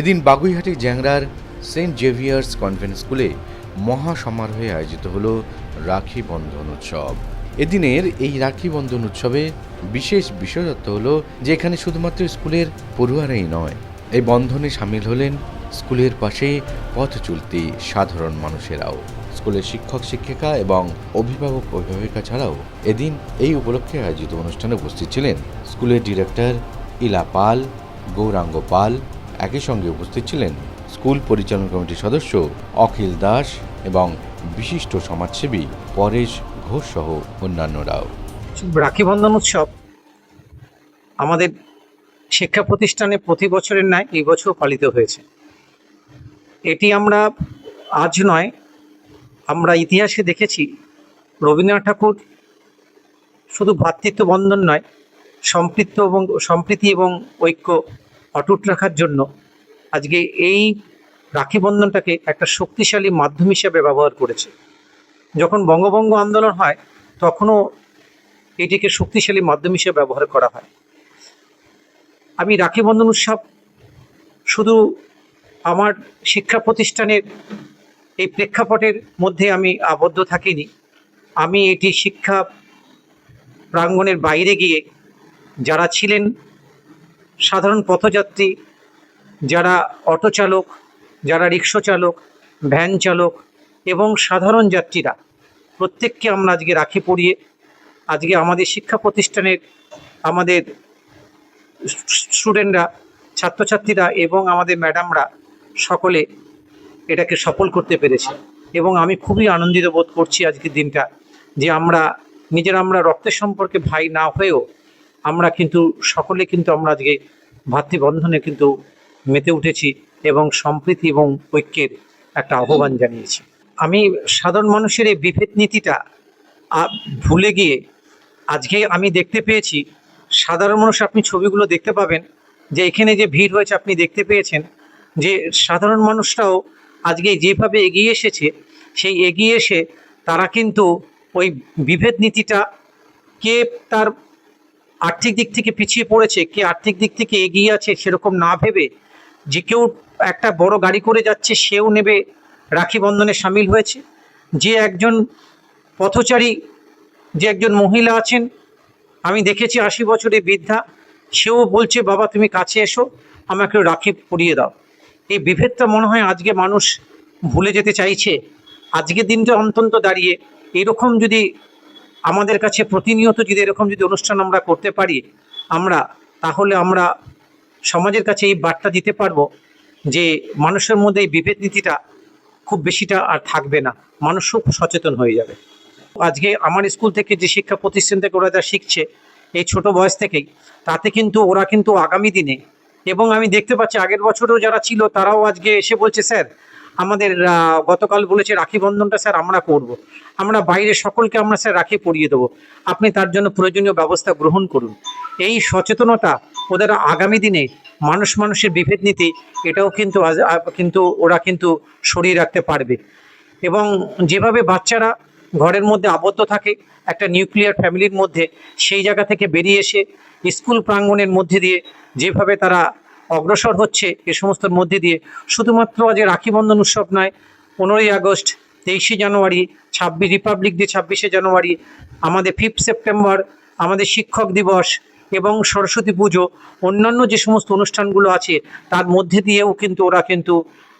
এদিন বাগুইহাটি জ্যাংরার Saint Xavier's convent স্কুলে মহা সমারোহে আয়োজিত হল রাখি বন্ধন উৎসব। এদিনের এই রাখি বন্ধন উৎসবে বিশেষ বিশেষত্ব হলো যে এখানে শুধুমাত্র স্কুলের পড়ুয়ারাই নয়, এই বন্ধনে সামিল হলেন স্কুলের পাশে পথ চলতি সাধারণ মানুষেরাও। স্কুলের শিক্ষক, শিক্ষিকা এবং অভিভাবক, অভিভাবিকা ছাড়াও এদিন এই উপলক্ষে আয়োজিত অনুষ্ঠানে উপস্থিত ছিলেন স্কুলের ডিরেক্টর ইলা পাল, গৌরাঙ্গ পাল একই সঙ্গে উপস্থিত ছিলেন স্কুল পরিচালনা কমিটির সদস্য অখিল দাস এবং বিশিষ্ট সমাজসেবী পরেশ ঘোষ সহ অন্যান্যরাও। রাখি বন্ধন উৎসব, আমাদের শিক্ষা প্রতিষ্ঠানে প্রতি বছরের ন্যায় এই বছর পালিত হয়েছে। এটি আমরা আজ নয়, আমরা ইতিহাসে দেখেছি রবীন্দ্রনাথ ঠাকুর শুধু ভ্রাতৃত্ব বন্ধন নয় সম্পৃক্ত এবং সম্প্রীতি এবং ঐক্য অটুট রাখার জন্য আজকে এই রাখি বন্ধনটাকে একটা শক্তিশালী মাধ্যম হিসেবে ব্যবহার করেছে। যখন বঙ্গভঙ্গ আন্দোলন হয়, তখনও এটিকে শক্তিশালী মাধ্যম হিসেবে ব্যবহার করা হয়। আমি রাখি বন্ধন উৎসব শুধু আমার শিক্ষা প্রতিষ্ঠানের এই প্রেক্ষাপটের মধ্যে আমি আবদ্ধ থাকিনি। আমি এটি শিক্ষা প্রাঙ্গণের বাইরে গিয়ে যারা ছিলেন সাধারণ পথযাত্রী, যারা অটো চালক, যারা রিক্সা চালক, ভ্যান চালক এবং সাধারণ যাত্রীরা, প্রত্যেককে আমরা আজকে রাখি পরিয়ে। আজকে আমাদের শিক্ষা প্রতিষ্ঠানের আমাদের স্টুডেন্টরা, ছাত্রছাত্রীরা এবং আমাদের ম্যাডামরা সকলে এটাকে সফল করতে পেরেছে এবং আমি খুবই আনন্দিত বোধ করছি আজকের দিনটা যে আমরা, নিজের আমরা রক্তের সম্পর্কে ভাই না হয়েও আমরা কিন্তু, সকলে কিন্তু আমরা আজকে ভাতৃবন্ধনে কিন্তু মেতে উঠেছি এবং সম্প্রীতি এবং ঐক্যের একটা আহ্বান জানিয়েছি। আমি সাধারণ মানুষের এই বিভেদ নীতিটা ভুলে গিয়ে আজকে আমি দেখতে পেয়েছি, সাধারণ মানুষ আপনি ছবিগুলো দেখতে পাবেন যে এখানে যে ভিড় হয়েছে আপনি দেখতে পেয়েছেন যে সাধারণ মানুষরাও আজকে যেভাবে এগিয়ে এসেছে, সেই এগিয়ে এসে তারা কিন্তু ওই বিভেদ নীতিটা কে তার আর্থিক দিক থেকে পিছিয়ে পড়েছে, কে আর্থিক দিক থেকে এগিয়ে আছে সেরকম না ভেবে যে কেউ একটা বড় গাড়ি করে যাচ্ছে সেও নেবে, রাখি বন্ধনে সামিল হয়েছে। যে একজন পথচারী, যে একজন মহিলা আছেন, আমি দেখেছি আশি বছরের বৃদ্ধা, সেও বলছে, বাবা, তুমি কাছে এসো, আমাকে রাখি পরিয়ে দাও। এই বিভেদটা মনে হয় আজকে মানুষ ভুলে যেতে চাইছে। আজকের দিনটা অন্তত দাঁড়িয়ে, এরকম যদি আমাদের কাছে প্রতিনিয়ত যদি এরকম যদি অনুষ্ঠান আমরা করতে পারি, আমরা, তাহলে আমরা সমাজের কাছে এই বার্তা দিতে পারব যে মানুষের মধ্যে এই বিভেদ নীতিটা খুব বেশিটা আর থাকবে না। মানুষ খুব সচেতন হয়ে যাবে। আজকে আমার স্কুল থেকে যে শিক্ষা প্রতিষ্ঠান থেকে ওরা যা শিখছে, এই ছোট বয়স থেকেই, তাতে কিন্তু ওরা কিন্তু আগামী দিনে, এবং আমি দেখতে পাচ্ছি আগের বছরও যারা ছিল, তারাও আজকে এসে বলছে, স্যার আমাদের গতকাল বলেছে রাখি বন্ধনটা স্যার আমরা করব। আমরা বাইরে সকলকে আমরা স্যার রাখি পরিয়ে দেবো। আপনি তার জন্য প্রয়োজনীয় ব্যবস্থা গ্রহণ করুন। এই সচেতনতা ওদের আগামী দিনে মানুষ মানুষের বিভেদ নীতি, এটাও কিন্তু কিন্তু ওরা কিন্তু সরিয়ে রাখতে পারবে। এবং যেভাবে বাচ্চারা ঘরের মধ্যে আবদ্ধ থাকে, একটা নিউক্লিয়ার ফ্যামিলির মধ্যে, সেই জায়গা থেকে বেরিয়ে এসে স্কুল প্রাঙ্গণের মধ্যে দিয়ে যেভাবে তারা অগ্রসর হচ্ছে এ সমস্তর মধ্যে দিয়ে। শুধুমাত্র আজ রাখি বন্ধন উৎসব নয় পনেরোই আগস্ট তেইশে জানুয়ারি ছাব্বিশ রিপাবলিক ডে ছাব্বিশে জানুয়ারি আমাদের ফিফথ সেপ্টেম্বর আমাদের শিক্ষক দিবস এবং সরস্বতী পুজো অন্যান্য যে সমস্ত অনুষ্ঠানগুলো আছে তার মধ্যে দিয়েও কিন্তু ওরা কিন্তু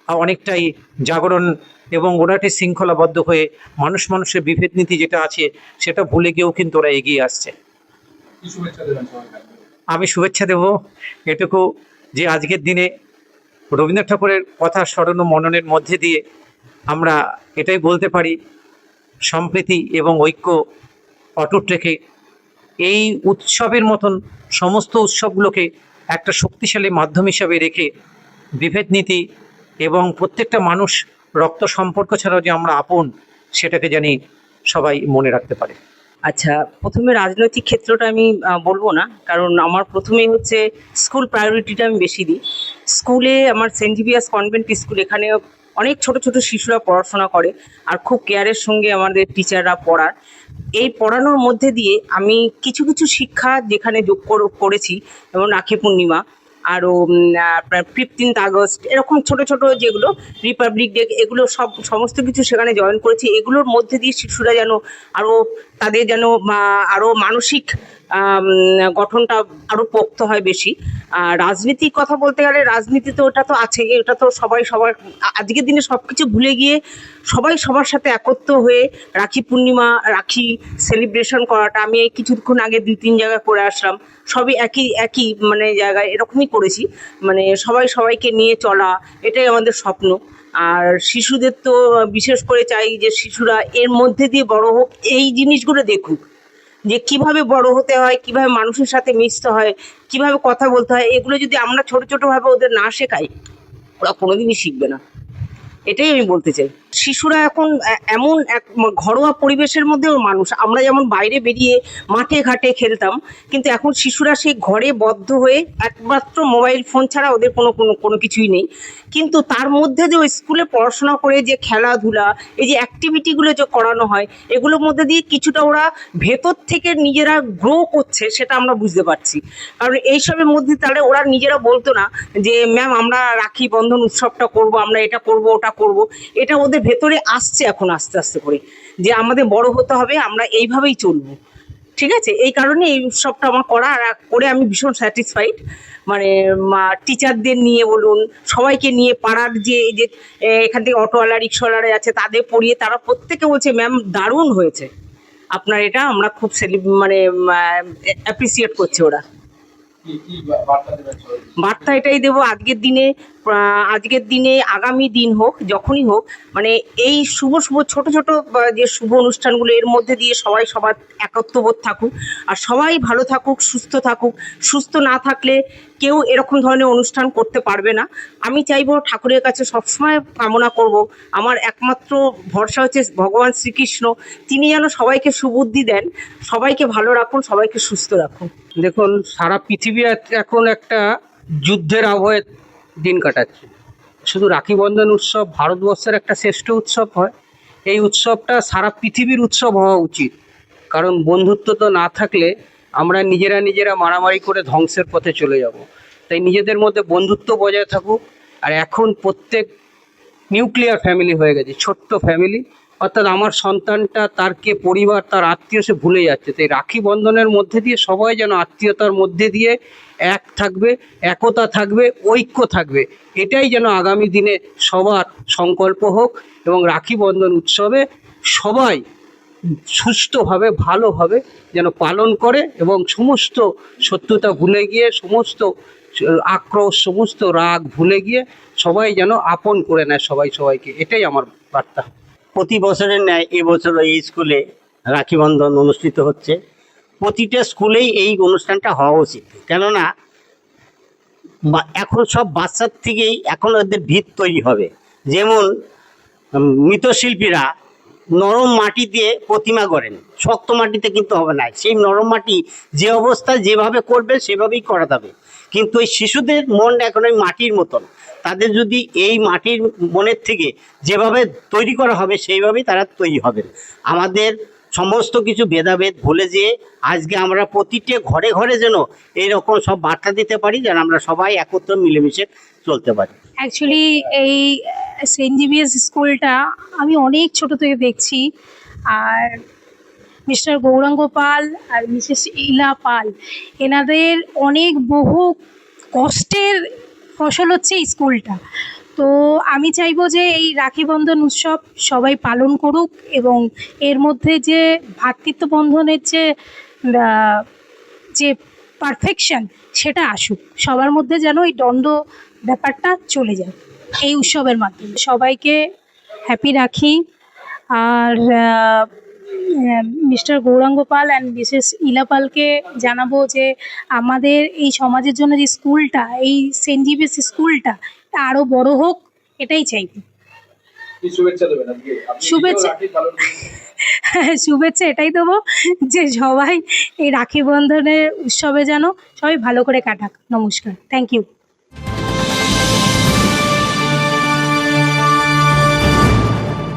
অনেকটাই জাগরণ এবং ওরাটি শৃঙ্খলাবদ্ধ হয়ে মানুষ মানুষের বিভেদ নীতি যেটা আছে সেটা ভুলে গিয়েও কিন্তু ওরা এগিয়ে আসছে। আমি শুভেচ্ছা দেব। এটুকু যে আজকের দিনে রবীন্দ্রনাথ ঠাকুরের কথা স্মরণ ও মননের মধ্যে দিয়ে আমরা এটাই বলতে পারি, সম্প্রীতি এবং ঐক্য অটুট রেখে এই উৎসবের মতন সমস্ত উৎসবগুলোকে একটা শক্তিশালী মাধ্যম হিসাবে রেখে বিভেদ নীতি এবং প্রত্যেকটা মানুষ রক্ত সম্পর্ক ছাড়াও যে আমরা আপন, সেটাকে জানি সবাই মনে রাখতে পারে। আচ্ছা প্রথমে রাজনৈতিক ক্ষেত্রটা আমি বলব না, কারণ আমার প্রথমেই হচ্ছে স্কুল প্রায়োরিটিটা আমি বেশি দিই। স্কুলে আমার সেন্ট জিভিয়াস কনভেন্ট স্কুল, এখানে অনেক ছোট ছোট শিশুরা পড়াশোনা করে আর খুব কেয়ারের সঙ্গে আমাদের টিচাররা পড়ার এই পড়ানোর মধ্যে দিয়ে আমি কিছু কিছু শিক্ষা যেখানে যোগ কর- করেছি, যেমন রাখি পূর্ণিমা আরও আপনার ফিফটিন্থ আগস্ট, এরকম ছোট ছোট যেগুলো রিপাবলিক ডে এগুলো সব, সমস্ত কিছু সেখানে জয়েন করেছি। এগুলোর মধ্যে দিয়ে শিশুরা যেন আরও তাদের যেন আরও মানসিক গঠনটা আরও পোক্ত হয় বেশি। আর রাজনীতির কথা বলতে গেলে রাজনীতি তো ওটা তো আছে ওটা তো সবাই সবার, আজকের দিনে সব কিছু ভুলে গিয়ে সবাই সবার সাথে একত্র হয়ে রাখি পূর্ণিমা, রাখি সেলিব্রেশন করাটা, আমি এই কিছুক্ষণ আগে দুই তিন জায়গায় করে আসলাম, সবই একই একই মানে জায়গায় এরকমই করেছি। মানে সবাই সবাইকে নিয়ে চলা, এটাই আমাদের স্বপ্ন। আর শিশুদের তো বিশেষ করে চাই যে শিশুরা এর মধ্যে দিয়ে বড় হোক, এই জিনিসগুলো দেখুক। যে কীভাবে বড় হতে হয়, কীভাবে মানুষের সাথে মিশতে হয়, কীভাবে কথা বলতে হয়, এগুলো যদি আমরা ছোট ছোট ভাবে ওদের না শেখাই, ওরা কোনোদিনই শিখবে না। এটাই আমি বলতে চাই। শিশুরা এখন এমন এক ঘরোয়া পরিবেশের মধ্যেও মানুষ। আমরা যেমন বাইরে বেরিয়ে মাঠে ঘাটে খেলতাম, কিন্তু এখন শিশুরা সেই ঘরে বদ্ধ হয়ে একমাত্র মোবাইল ফোন ছাড়া ওদের কোনো কোনো কোনো কিছুই নেই। কিন্তু তার মধ্যে যে স্কুলে পড়াশোনা করে যে খেলাধুলা, এই যে অ্যাক্টিভিটিগুলো যে করানো হয়, এগুলোর মধ্যে দিয়ে কিছুটা ওরা ভেতর থেকে নিজেরা গ্রো করছে সেটা আমরা বুঝতে পারছি। কারণ এইসবের মধ্যে তাহলে ওরা নিজেরা বলতো না যে, ম্যাম, আমরা রাখি, বন্ধন উৎসবটা করব, আমরা এটা করব, ওটা করব। এটা ওদের ভেতরে আসছে এখন আস্তে আস্তে করে, যে আমাদের বড় হতে হবে, আমরা এইভাবেই চলবো। ঠিক আছে? এই কারণে এই উৎসবটা আমার করা আর করে আমি ভীষণ স্যাটিসফাইড মানে টিচারদের নিয়ে বলুন, সবাইকে নিয়ে পাড়ার যে, এই যে এখান থেকে অটোওয়ালা, রিক্সাওয়ালারা আছে, তাদের পড়িয়ে তারা প্রত্যেকে বলছে, ম্যাম, দারুণ হয়েছে। আপনার এটা আমরা খুব সেলি মানে অ্যাপ্রিসিয়েট করছি ওরা। বার্তা এটাই দেবো, আজকের দিনে আজকের দিনে আগামী দিন হোক, যখনই হোক মানে এই শুভ শুভ, ছোট ছোট যে শুভ অনুষ্ঠানগুলো, এর মধ্যে দিয়ে সবাই সবার একত্রবোধ থাকুক। আর সবাই ভালো থাকুক, সুস্থ থাকুক, সুস্থ না থাকলে কেউ এরকম ধরনের অনুষ্ঠান করতে পারবে না। আমি চাইব ঠাকুরের কাছে সবসময় কামনা করব, আমার একমাত্র ভরসা হচ্ছে ভগবান শ্রীকৃষ্ণ, তিনি যেন সবাইকে সুবুদ্ধি দেন, সবাইকে ভালো রাখুন, সবাইকে সুস্থ রাখুন। দেখুন, সারা পৃথিবী এখন একটা যুদ্ধের আবহে দিন কাটাচ্ছে। শুধু রাখি বন্ধন উৎসব, ভারতবর্ষের একটা শ্রেষ্ঠ উৎসব হয়। এই উৎসবটা সারা পৃথিবীর উৎসব হওয়া উচিত। কারণ বন্ধুত্ব তো না থাকলে আমরা নিজেরা নিজেরা মারামারি করে ধ্বংসের পথে চলে যাব। তাই নিজেদের মধ্যে বন্ধুত্ব বজায় থাকুক। আর এখন প্রত্যেক নিউক্লিয়ার ফ্যামিলি হয়ে গেছে, ছোট্ট ফ্যামিলি অর্থাৎ আমার সন্তানটা, তার কে পরিবার, তার আত্মীয় সে ভুলে যাচ্ছে। তাই রাখি বন্ধনের মধ্যে দিয়ে সবাই যেন আত্মীয়তার মধ্যে দিয়ে এক থাকবে, একতা থাকবে, ঐক্য থাকবে। এটাই যেন আগামী দিনে সবার সংকল্প হোক এবং রাখি বন্ধন উৎসবে সবাই সুস্থভাবে, ভালোভাবে যেন পালন করে এবং সমস্ত শত্রুতা ভুলে গিয়ে, সমস্ত আক্রোশ, সমস্ত রাগ ভুলে গিয়ে সবাই যেন আপন করে নেয় সবাই সবাইকে। এটাই আমার বার্তা। প্রতি বছরের ন্যায় এবছর এই স্কুলে রাখি বন্ধন অনুষ্ঠিত হচ্ছে। প্রতিটা স্কুলেই এই অনুষ্ঠানটা হওয়া উচিত। কেননা এখন সব বাচ্চার থেকেই এখন ওদের ভিত তৈরি হবে। যেমন মৃৎশিল্পীরা নরম মাটি দিয়ে প্রতিমা করেন শক্ত মাটিতে কিন্তু হবে না। সেই নরম মাটি যে অবস্থায় যেভাবে করবে সেভাবেই করা যাবে। কিন্তু ওই শিশুদের মন এখন ওই মাটির মতন। তাদের যদি এই মাটির মনের থেকে যেভাবে তৈরি করা হবে, সেইভাবেই তারা তৈরি হবে। আমাদের সমস্ত কিছু ভেদাভেদ ভুলে যেয়ে আজকে আমরা প্রতিটা ঘরে ঘরে যেন এইরকম সব বার্তা দিতে পারি, যেন আমরা সবাই একত্র মিলেমিশে চলতে পারি। অ্যাকচুয়ালি এই সেন্ট জিভিয়ার্স স্কুলটা আমি অনেক ছোট থেকে দেখছি। আর মিস্টার গৌরাঙ্গ পাল আর মিসেস ইলা পাল, এনাদের অনেক বহু কষ্টের ফসল হচ্ছে স্কুলটা। তো আমি চাইব যে এই রাখি বন্ধন উৎসব সবাই পালন করুক এবং এর মধ্যে যে ভ্রাতৃত্ব বন্ধনের যে যে পারফেকশন সেটা আসুক। সবার মধ্যে যেন এই দ্বন্দ্ব ব্যাপারটা চলে যায় এই উৎসবের মাধ্যমে। সবাইকে হ্যাপি রাখি। আর Mr Gouranga Pal and Mrs ইলাপালকে জানাব যে আমাদের এই সমাজের জন্য যে স্কুলটা এই সেন্ট জিভিয়ার্স স্কুলটা আরও বড় হোক এটাই চাইব শুভেচ্ছা। শুভেচ্ছা। এটাই দেবো যে সবাই এই রাখি বন্ধনের উৎসবে যেন সবাই ভালো করে কাটাক। নমস্কার। Thank you